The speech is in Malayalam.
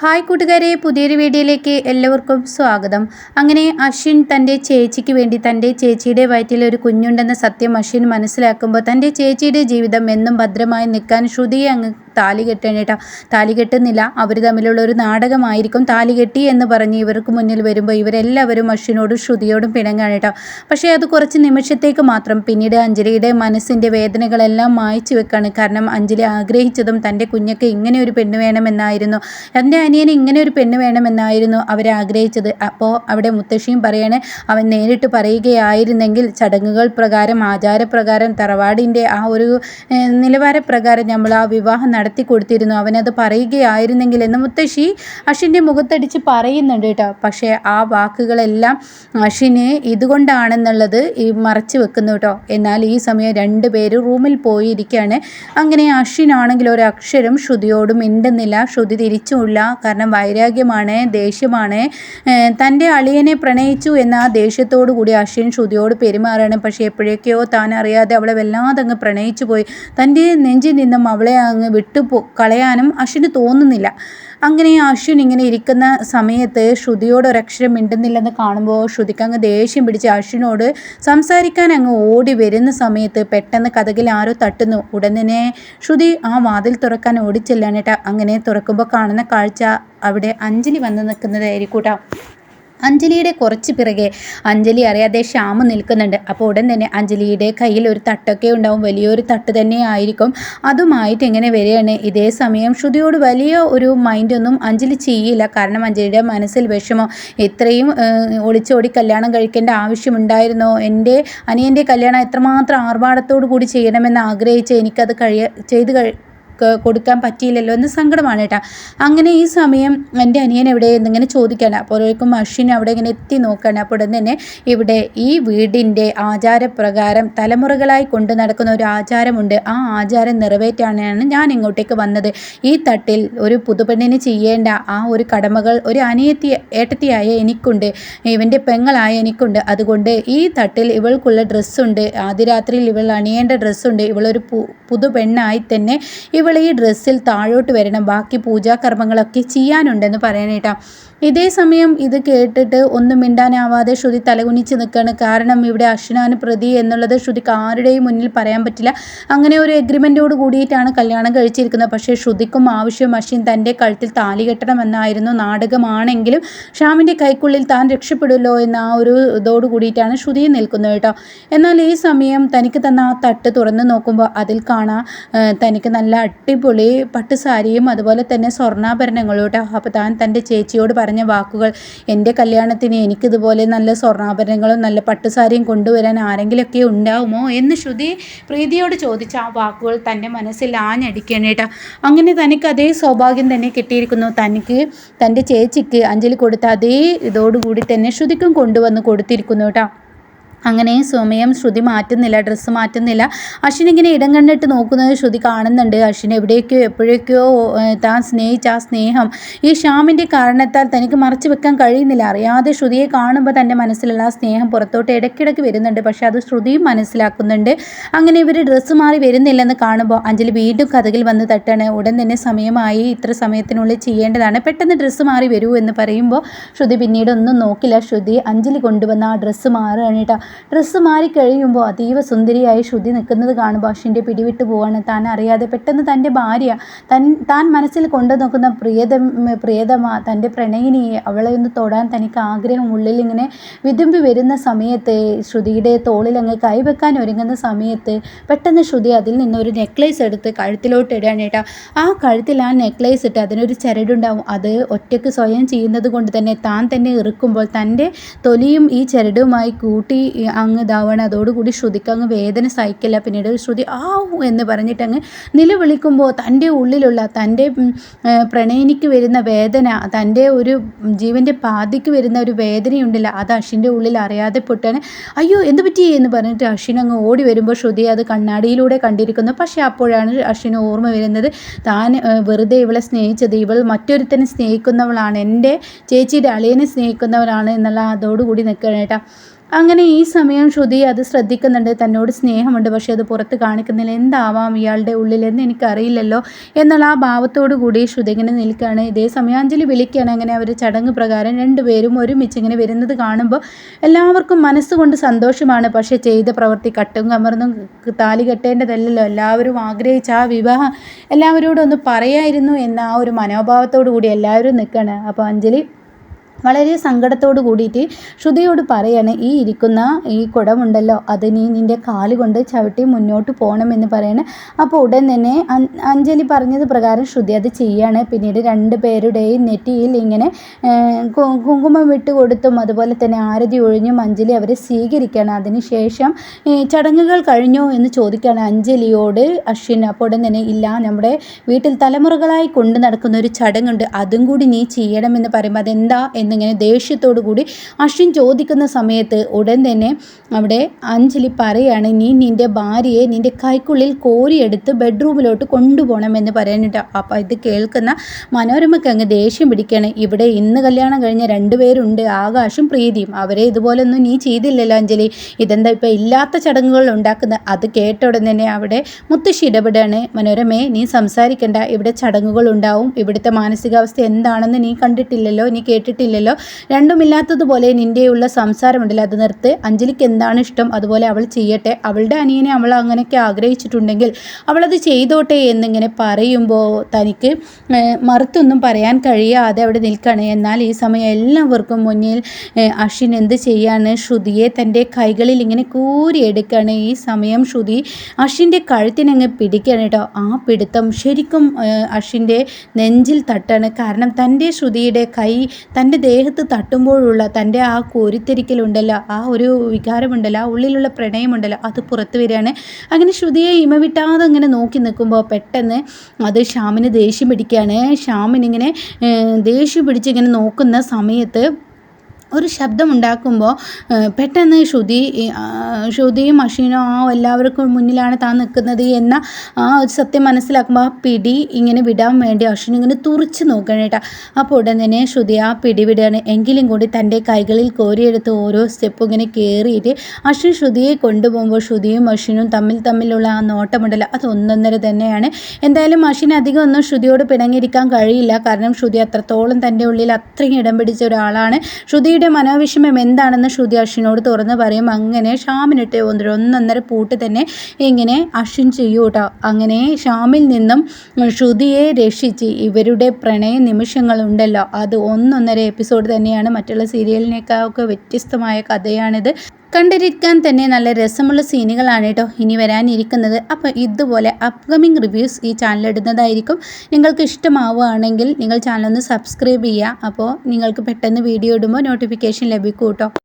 ഹായ് കൂട്ടുകാരെ പുതിയൊരു വീഡിയോയിലേക്ക് എല്ലാവർക്കും സ്വാഗതം. അങ്ങനെ അശ്വിൻ തന്റെ ചേച്ചിക്ക് വേണ്ടി തന്റെ ചേച്ചിയുടെ വയറ്റിൽ ഒരു കുഞ്ഞുണ്ടെന്ന സത്യം അശ്വിൻ മനസ്സിലാക്കുമ്പോൾ തന്റെ ചേച്ചിയുടെ ജീവിതം എന്നും ഭദ്രമായി നിൽക്കാൻ ശ്രുതിയെ അങ്ങ് താലി കെട്ടണം കേട്ടോ താലി കെട്ടുന്നില്ല. അവർ തമ്മിലുള്ള ഒരു നാടകമായിരിക്കും. താലി കെട്ടി എന്ന് പറഞ്ഞ് ഇവർക്ക് മുന്നിൽ വരുമ്പോൾ ഇവരെല്ലാവരും അശ്വിനോടും ശ്രുതിയോടും പിണങ്ങാണ് കേട്ടോ പക്ഷേ അത് കുറച്ച് നിമിഷത്തേക്ക് മാത്രം. പിന്നീട് അഞ്ജലിയുടെ മനസ്സിന്റെ വേദനകളെല്ലാം മായ്ച്ചു വെക്കാണ്. കാരണം അഞ്ജലി ആഗ്രഹിച്ചതും തന്റെ കുഞ്ഞൊക്കെ ഇങ്ങനെ ഒരു പെണ്ണ് വേണമെന്നായിരുന്നു. എന്റെ അനിയന് ഇങ്ങനെ ഒരു പെണ്ണ് വേണമെന്നായിരുന്നു അവർ ആഗ്രഹിച്ചത്. അപ്പോൾ അവിടെ മുത്തശ്ശിയും പറയാണ് അവൻ നേരിട്ട് പറയുകയായിരുന്നെങ്കിൽ ചടങ്ങുകൾ പ്രകാരം ആചാരപ്രകാരം തറവാടിന്റെ ആ ഒരു നിലവാരപ്രകാരം നമ്മൾ ആ വിവാഹം നടത്തി കൊടുത്തിരുന്നു. അവനത് പറയുകയായിരുന്നെങ്കിൽ എന്ന് മുത്തശ്ശി അഷിന്റെ മുഖത്തടിച്ച് പറയുന്നുണ്ട് കേട്ടോ. പക്ഷേ ആ വാക്കുകളെല്ലാം അഷിനെ ഇതുകൊണ്ടാണെന്നുള്ളത് ഈ മറച്ചു വെക്കുന്നു കേട്ടോ. എന്നാൽ ഈ സമയം രണ്ട് പേര് റൂമിൽ പോയിരിക്കുകയാണ്. അങ്ങനെ അഷിനാണെങ്കിൽ ഒരു അക്ഷരം ശ്രുതിയോട് മിണ്ടുന്നില്ല. ശ്രുതി തിരിച്ചുമില്ല. കാരണം വൈരാഗ്യമാണ് ദേഷ്യമാണ്. തന്റെ അളിയനെ പ്രണയിച്ചു എന്ന ആ ദേഷ്യത്തോടു കൂടി അശ്വിൻ ശ്രുതിയോട് പെരുമാറാണ് പക്ഷേ എപ്പോഴേക്കോ താൻ അറിയാതെ അവളെ വല്ലാതെ അങ്ങ് പ്രണയിച്ചു പോയി തന്റെ നെഞ്ചിൽ നിന്നും അവളെ അങ്ങ് വിട്ടു കളയാനും അശ്വിന് തോന്നുന്നില്ല. അങ്ങനെ അശ്വിൻ ഇങ്ങനെ ഇരിക്കുന്ന സമയത്ത് ശ്രുതിയോട് ഒരക്ഷരം മിണ്ടുന്നില്ലെന്ന് കാണുമ്പോൾ ശ്രുതിക്ക് അങ്ങ് ദേഷ്യം പിടിച്ച് അശ്വിനോട് സംസാരിക്കാൻ അങ്ങ് ഓടി വരുന്ന സമയത്ത് പെട്ടെന്ന് കഥകിൽ ആരോ തട്ടുന്നു. ഉടൻ തന്നെ ശ്രുതി ആ വാതിൽ തുറക്കാൻ ഓടിച്ചെല്ലാനേട്ടാ അങ്ങനെ തുറക്കുമ്പോൾ കാണുന്ന കാഴ്ച അവിടെ അഞ്ജലി വന്ന് നിൽക്കുന്നതായിരിക്കും കേട്ടോ അഞ്ജലിയുടെ കുറച്ച് പിറകെ അഞ്ജലി അറിയാതെ ശ്യാമ നിൽക്കുന്നുണ്ട്. അപ്പോൾ ഉടൻ തന്നെ അഞ്ജലിയുടെ കയ്യിൽ ഒരു തട്ടൊക്കെ ഉണ്ടാവും. വലിയൊരു തട്ട് തന്നെ ആയിരിക്കും. അതുമായിട്ട് എങ്ങനെ വരികയാണ്. ഇതേ സമയം ശ്രുതിയോട് വലിയ ഒരു മൈൻഡൊന്നും അഞ്ജലി ചെയ്യില്ല. കാരണം അഞ്ജലിയുടെ മനസ്സിൽ വിഷമം. ഇത്രയും ഒളിച്ചോടി കല്യാണം കഴിക്കേണ്ട ആവശ്യമുണ്ടായിരുന്നോ? എന്റെ അനിയന്റെ കല്യാണം എത്രമാത്രം ആർഭാടത്തോടു കൂടി ചെയ്യണമെന്ന് ആഗ്രഹിച്ച് എനിക്കത് കഴിയ ചെയ്ത് കഴി കൊടുക്കാൻ പറ്റിയില്ലല്ലോ എന്ന് സങ്കടമാണ് കേട്ടോ. അങ്ങനെ ഈ സമയം എന്റെ അനിയൻ എവിടെ എന്നിങ്ങനെ ചോദിക്കുകയാണ്. അപ്പോഴേക്കും മഷീൻ അവിടെ ഇങ്ങനെ എത്തി നോക്കുകയാണ്. അപ്പോൾ ഉടൻ തന്നെ ഇവിടെ ഈ വീടിന്റെ ആചാരപ്രകാരം തലമുറകളായി കൊണ്ടു നടക്കുന്ന ഒരു ആചാരമുണ്ട്. ആ ആചാരം നിറവേറ്റാനാണ് ഞാൻ ഇങ്ങോട്ടേക്ക് വന്നത്. ഈ തട്ടിൽ ഒരു പുതുപെണ്ണിന് ചെയ്യേണ്ട ആ ഒരു കടമകൾ ഒരു അനിയത്തി ഏട്ടത്തിയായ എനിക്കുണ്ട്. ഇവന്റെ പെങ്ങളായ എനിക്കുണ്ട്. അതുകൊണ്ട് ഈ തട്ടിൽ ഇവൾക്കുള്ള ഡ്രസ്സുണ്ട്. ആദ്യ രാത്രിയിൽ ഇവൾ അണിയേണ്ട ഡ്രസ്സുണ്ട്. ഇവളൊരു പു പുതുപെണ്ണായി തന്നെ ഇവൾ ഈ ഡ്രസ്സിൽ താഴോട്ട് വരണം. ബാക്കി പൂജാകർമ്മങ്ങളൊക്കെ ചെയ്യാനുണ്ടെന്ന് പറയാനേട്ടാ ഇതേ സമയം ഇത് കേട്ടിട്ട് ഒന്നും മിണ്ടാനാവാതെ ശ്രുതി തലകുനിച്ച് നിൽക്കുകയാണ് കാരണം ഇവിടെ അശ്വനാന് പ്രതി എന്നുള്ളത് ശ്രുതിക്ക് ആരുടെയും മുന്നിൽ പറയാൻ പറ്റില്ല. അങ്ങനെ ഒരു എഗ്രിമെന്റോട് കൂടിയിട്ടാണ് കല്യാണം കഴിച്ചിരിക്കുന്നത്. പക്ഷേ ശ്രുതിക്കും ആവശ്യം അശ്വിൻ തന്റെ കഴുത്തിൽ താലി കെട്ടണമെന്നായിരുന്നു നാടകമാണെങ്കിലും ഷ്യാമിന്റെ കൈക്കുള്ളിൽ താൻ രക്ഷപ്പെടുമല്ലോ എന്ന ആ ഒരു ഇതോട് കൂടിയിട്ടാണ് ശ്രുതി നിൽക്കുന്നത് കേട്ടോ. എന്നാൽ ഈ സമയം തനിക്ക് തന്ന ആ തട്ട് തുറന്ന് നോക്കുമ്പോൾ അതിൽ കാണാം തനിക്ക് നല്ല അടിപൊളി പട്ടുസാരിയും അതുപോലെ തന്നെ സ്വർണാഭരണങ്ങളും കേട്ടോ താൻ തന്റെ ചേച്ചിയോട് പറഞ്ഞ വാക്കുകൾ എന്റെ കല്യാണത്തിന് എനിക്കിതുപോലെ നല്ല സ്വർണാഭരണങ്ങളും നല്ല പട്ടുസാരിയും കൊണ്ടുവരാൻ ആരെങ്കിലുമൊക്കെ ഉണ്ടാവുമോ? എന്ന് ശ്രുതി പ്രീതിയോട് ചോദിച്ച ആ വാക്കുകൾ തന്റെ മനസ്സിൽ ആഞ്ഞടിക്കണം കേട്ടോ. അങ്ങനെ തനിക്ക് അതേ സൗഭാഗ്യം തന്നെ കിട്ടിയിരിക്കുന്നു. തനിക്ക് തന്റെ ചേച്ചിക്ക് അഞ്ജലി കൊടുത്ത അതേ ഇതോടുകൂടി തന്നെ ശ്രുതിക്കും കൊണ്ടുവന്ന് കൊടുത്തിരിക്കുന്നു കേട്ടോ. അങ്ങനെ സ്വമയം ശ്രുതി മാറ്റുന്നില്ല ഡ്രസ്സ് മാറ്റുന്നില്ല. അശ്വിൻ ഇങ്ങനെ ഇടം കണ്ടിട്ട് നോക്കുന്നത് ശ്രുതി കാണുന്നുണ്ട്. അശ്വിൻ എവിടേക്കോ എപ്പോഴേക്കോ താൻ സ്നേഹിച്ച ആ സ്നേഹം ഈ ഷ്യാമിന്റെ കാരണത്താൽ തനിക്ക് മറച്ചു വെക്കാൻ കഴിയുന്നില്ല. അറിയാതെ ശ്രുതിയെ കാണുമ്പോൾ തന്റെ മനസ്സിലുള്ള ആ സ്നേഹം പുറത്തോട്ട് ഇടയ്ക്കിടയ്ക്ക് വരുന്നുണ്ട്. പക്ഷെ അത് ശ്രുതിയും മനസ്സിലാക്കുന്നുണ്ട്. അങ്ങനെ ഇവർ ഡ്രസ്സ് മാറി വരുന്നില്ലെന്ന് കാണുമ്പോൾ അഞ്ജലി വീണ്ടും കഥകിൽ വന്ന് തട്ടാണ്. ഉടൻ തന്നെ സമയമായി. ഇത്ര സമയത്തിനുള്ളിൽ ചെയ്യേണ്ടതാണ്. പെട്ടെന്ന് ഡ്രസ്സ് മാറി വരൂ എന്ന് പറയുമ്പോൾ ശ്രുതി പിന്നീട് ഒന്നും നോക്കില്ല. ശ്രുതി അഞ്ജലി കൊണ്ടുവന്ന ആ ഡ്രസ്സ് മാറുകയാണ് കേട്ടോ ഡ്രസ്സ് മാറി കഴിയുമ്പോൾ അതീവ സുന്ദരിയായി ശ്രുതി നിൽക്കുന്നത് കാണുമ്പോൾ അശ്വിന്റെ പിടിവിട്ട് പോവാണ്. താൻ അറിയാതെ പെട്ടെന്ന് തന്റെ ഭാര്യ തൻ താൻ മനസ്സിൽ കൊണ്ടു നോക്കുന്ന പ്രിയത പ്രിയതമ തന്റെ പ്രണയിനിയെ അവളെ ഒന്ന് തൊടാൻ തനിക്ക് ആഗ്രഹം ഉള്ളിൽ ഇങ്ങനെ വിതുമ്പി വരുന്ന സമയത്ത് ശ്രുതിയുടെ തോളിൽ അങ്ങ് കൈവെക്കാൻ ഒരുങ്ങുന്ന സമയത്ത് പെട്ടെന്ന് ശ്രുതി അതിൽ നിന്നൊരു നെക്ലേസ് എടുത്ത് കഴുത്തിലോട്ട് കേട്ടോ. ആ കഴുത്തിൽ ആ നെക്ലേസ് ഇട്ട് അതിനൊരു ചരടുണ്ടാവും. അത് ഒറ്റയ്ക്ക് സ്വയം ചെയ്യുന്നത് കൊണ്ട് തന്നെ താൻ തന്നെ ഇറുക്കുമ്പോൾ തന്റെ തൊലിയും ഈ ചരടുമായി കൂട്ടി അങ്ങ് ഇതാവണം. അതോടുകൂടി ശ്രുതിക്ക് അങ്ങ് വേദന സഹിക്കില്ല. പിന്നീട് ശ്രുതി ആ എന്ന് പറഞ്ഞിട്ട് അങ്ങ് നിലവിളിക്കുമ്പോൾ തന്റെ ഉള്ളിലുള്ള തന്റെ പ്രണയിനിക്ക് വരുന്ന വേദന തന്റെ ഒരു ജീവന്റെ പാതിക്ക് വരുന്ന ഒരു വേദനയുണ്ടല്ല അത് അഷിന്റെ ഉള്ളിൽ അറിയാതെ പൊട്ടാണ്. അയ്യോ എന്ത് പറ്റി എന്ന് പറഞ്ഞിട്ട് അഷിൻ അങ്ങ് ഓടി വരുമ്പോൾ ശ്രുതി അത് കണ്ണാടിയിലൂടെ കണ്ടിരിക്കുന്നു. പക്ഷേ അപ്പോഴാണ് അഷിന് ഓർമ്മ വരുന്നത് താൻ വെറുതെ ഇവളെ സ്നേഹിച്ചത് ഇവൾ മറ്റൊരുത്തനെ സ്നേഹിക്കുന്നവളാണ് എന്റെ ചേച്ചിയുടെ അളിയനെ സ്നേഹിക്കുന്നവളാണ് എന്നുള്ള അതോടുകൂടി നിൽക്കുകയാണ് കേട്ടോ. അങ്ങനെ ഈ സമയം ശ്രുതി അത് ശ്രദ്ധിക്കുന്നുണ്ട്. തന്നോട് സ്നേഹമുണ്ട്. പക്ഷേ അത് പുറത്ത് കാണിക്കുന്നില്ല. എന്താവാം ഇയാളുടെ ഉള്ളിലെന്ന് എനിക്കറിയില്ലല്ലോ. എന്നുള്ള ആ ഭാവത്തോടു കൂടി ശ്രുതി ഇങ്ങനെ നിൽക്കുകയാണ്. ഇതേ സമയാഞ്ജലി വിളിക്കുകയാണ്. അങ്ങനെ അവർ ചടങ്ങ് പ്രകാരം രണ്ടുപേരും ഒരുമിച്ച് ഇങ്ങനെ വരുന്നത് കാണുമ്പോൾ എല്ലാവർക്കും മനസ്സുകൊണ്ട് സന്തോഷമാണ്. പക്ഷേ ചെയ്ത പ്രവൃത്തി കട്ടും കമർന്നും താലി കെട്ടേണ്ടതല്ലല്ലോ. എല്ലാവരും ആഗ്രഹിച്ച ആ വിവാഹം എല്ലാവരോടും ഒന്ന് പറയായിരുന്നു എന്ന ആ ഒരു മനോഭാവത്തോടു കൂടി എല്ലാവരും നിൽക്കുകയാണ്. അപ്പോൾ അഞ്ജലി വളരെ സങ്കടത്തോട് കൂടിയിട്ട് ശ്രുതിയോട് പറയാണ് ഈ ഇരിക്കുന്ന ഈ കുടമുണ്ടല്ലോ അത് നീ നിന്റെ കാൽ കൊണ്ട് ചവിട്ടി മുന്നോട്ട് പോകണമെന്ന് പറയണേ. അപ്പോൾ ഉടൻ തന്നെ അഞ്ജലി പറഞ്ഞത് പ്രകാരം ശ്രുതി അത് ചെയ്യാണ്. പിന്നീട് രണ്ട് പേരുടെയും നെറ്റിയിൽ ഇങ്ങനെ കുങ്കുമം വിട്ട് കൊടുത്തും അതുപോലെ തന്നെ ആരതി ഒഴിഞ്ഞും അഞ്ജലി അവരെ സ്വീകരിക്കുകയാണ്. അതിനുശേഷം ചടങ്ങുകൾ കഴിഞ്ഞോ എന്ന് ചോദിക്കുകയാണ് അഞ്ജലിയോട് അശ്വിൻ. അപ്പോൾ ഉടൻ തന്നെ ഇല്ല നമ്മുടെ വീട്ടിൽ തലമുറകളായി കൊണ്ടു നടക്കുന്ന ഒരു ചടങ്ങുണ്ട്. അതും കൂടി നീ ചെയ്യണമെന്ന് പറയുമ്പോൾ അതെന്താ? എന്ന് എന്നിങ്ങനെ ദേഷ്യത്തോടു കൂടി അശ്വിൻ ചോദിക്കുന്ന സമയത്ത് ഉടൻ തന്നെ അവിടെ അഞ്ജലി പറയാണ് നീ നിന്റെ ഭാര്യയെ നിന്റെ കൈക്കുള്ളിൽ കോരിയെടുത്ത് ബെഡ്റൂമിലോട്ട് കൊണ്ടുപോകണമെന്ന് പറയാനിട്ട് അപ്പം ഇത് കേൾക്കുന്ന മനോരമയ്ക്ക് അങ്ങ് ദേഷ്യം പിടിക്കുകയാണ് ഇവിടെ ഇന്ന് കല്യാണം കഴിഞ്ഞ രണ്ടുപേരുണ്ട് ആകാശും പ്രീതിയും. അവരെ ഇതുപോലൊന്നും നീ ചെയ്തില്ലല്ലോ അഞ്ജലി. ഇതെന്താ ഇപ്പം ഇല്ലാത്ത ചടങ്ങുകൾ ഉണ്ടാക്കുന്നത്? അത് കേട്ട ഉടൻ തന്നെ അവിടെ മുത്തശ്ശി ഇടപെടാണ്. മനോരമയെ നീ സംസാരിക്കേണ്ട. ഇവിടെ ചടങ്ങുകൾ ഉണ്ടാവും. ഇവിടുത്തെ മാനസികാവസ്ഥ എന്താണെന്ന് നീ കണ്ടിട്ടില്ലല്ലോ നീ കേട്ടിട്ടില്ലല്ലോ. ഇല്ലല്ലോ രണ്ടുമില്ലാത്തതുപോലെ നിന്റെയുള്ള സംസാരമുണ്ടല്ലോ. അത് നിർത്ത്. അഞ്ജലിക്ക് എന്താണ് ഇഷ്ടം? അതുപോലെ അവൾ ചെയ്യട്ടെ. അവളുടെ അനിയനെ അവൾ അങ്ങനെയൊക്കെ ആഗ്രഹിച്ചിട്ടുണ്ടെങ്കിൽ അവളത് ചെയ്തോട്ടെ എന്നിങ്ങനെ പറയുമ്പോൾ തനിക്ക് മറുത്തൊന്നും പറയാൻ കഴിയാതെ അവിടെ നിൽക്കുകയാണ്. എന്നാൽ ഈ സമയം എല്ലാവർക്കും മുന്നിൽ അഷിൻ എന്ത് ചെയ്യാണ്? ശ്രുതിയെ തന്റെ കൈകളിൽ ഇങ്ങനെ കൂരി കൂരിയെടുക്കുകയാണ് ഈ സമയം ശ്രുതി അശ്വിന്റെ കഴുത്തിനങ്ങ് പിടിക്കുകയാണ് കേട്ടോ. ആ പിടുത്തം ശരിക്കും അശ്വിന്റെ നെഞ്ചിൽ തട്ടാണ്. കാരണം തന്റെ ശ്രുതിയുടെ കൈ തന്റെ ദേഹത്ത് തട്ടുമ്പോഴുള്ള തന്റെ ആ കോരിത്തെരിക്കലുണ്ടല്ലോ ആ ഒരു വികാരമുണ്ടല്ലോ ആ ഉള്ളിലുള്ള പ്രണയമുണ്ടല്ലോ അത് പുറത്തു വരികയാണ്. അങ്ങനെ ശ്രുതിയെ ഇമവിട്ടാതെ അങ്ങനെ നോക്കി നിൽക്കുമ്പോൾ പെട്ടെന്ന് അത് ശ്യാമിന് ദേഷ്യം പിടിക്കുകയാണ്. ശ്യാമിനിങ്ങനെ ദേഷ്യം പിടിച്ചിങ്ങനെ നോക്കുന്ന സമയത്ത് ഒരു ശബ്ദമുണ്ടാക്കുമ്പോൾ പെട്ടെന്ന് ശ്രുതി ശ്രുതിയും അഷീനും ആ എല്ലാവർക്കും മുന്നിലാണ് താൻ നിൽക്കുന്നത് എന്ന ആ ഒരു സത്യം മനസ്സിലാക്കുമ്പോൾ ആ പിടി ഇങ്ങനെ വിടാൻ വേണ്ടി അശ്വിൻ ഇങ്ങനെ തുറിച്ച് നോക്കണം കേട്ടോ. അപ്പോൾ ഉടൻ തന്നെ ശ്രുതി ആ പിടി വിടുകയാണ് എങ്കിലും കൂടി തന്റെ കൈകളിൽ കോരിയെടുത്ത് ഓരോ സ്റ്റെപ്പും ഇങ്ങനെ കയറിയിട്ട് അശ്വിൻ ശ്രുതിയെ കൊണ്ടുപോകുമ്പോൾ ശ്രുതിയും അശ്വിനും തമ്മിൽ തമ്മിലുള്ള ആ നോട്ടമുണ്ടല്ലോ. അത് ഒന്നൊന്നര തന്നെയാണ്. എന്തായാലും മഷീൻ അധികം ഒന്നും ശ്രുതിയോട് പിണങ്ങിയിരിക്കാൻ കഴിയില്ല. കാരണം ശ്രുതി അത്രത്തോളം തന്റെ ഉള്ളിൽ അത്രയും ഇടം പിടിച്ച ഒരാളാണ്. ശ്രുതി ശ്രുതിയുടെ മനോവിഷമം എന്താണെന്ന് ശ്രുതി അശ്വിനോട് തുറന്ന് പറയും. അങ്ങനെ ഷാമിനിട്ട് ഒന്നൊന്നര പൂട്ട് തന്നെ ഇങ്ങനെ അശ്വിൻ ചെയ്യൂ കേട്ടോ. അങ്ങനെ ഷാമിൽ നിന്നും ശ്രുതിയെ രക്ഷിച്ച് ഇവരുടെ പ്രണയ നിമിഷങ്ങളുണ്ടല്ലോ. അത് ഒന്നൊന്നര എപ്പിസോഡ് തന്നെയാണ്. മറ്റുള്ള സീരിയലിനേക്കാളൊക്കെ വ്യത്യസ്തമായ കഥയാണിത്. കണ്ടിരിക്കാൻ തന്നെ നല്ല രസമുള്ള സീനുകളാണ് കേട്ടോ ഇനി വരാനിരിക്കുന്നത്. അപ്പോൾ ഇതുപോലെ അപ്കമിങ് റിവ്യൂസ് ഈ ചാനൽ ഇടുന്നതായിരിക്കും. നിങ്ങൾക്ക് ഇഷ്ടമാവുകയാണെങ്കിൽ നിങ്ങൾ ചാനൽ ഒന്ന് സബ്സ്ക്രൈബ് ചെയ്യുക. അപ്പോൾ നിങ്ങൾക്ക് പെട്ടെന്ന് വീഡിയോ ഇടുമ്പോൾ നോട്ടിഫിക്കേഷൻ ലഭിക്കും കേട്ടോ.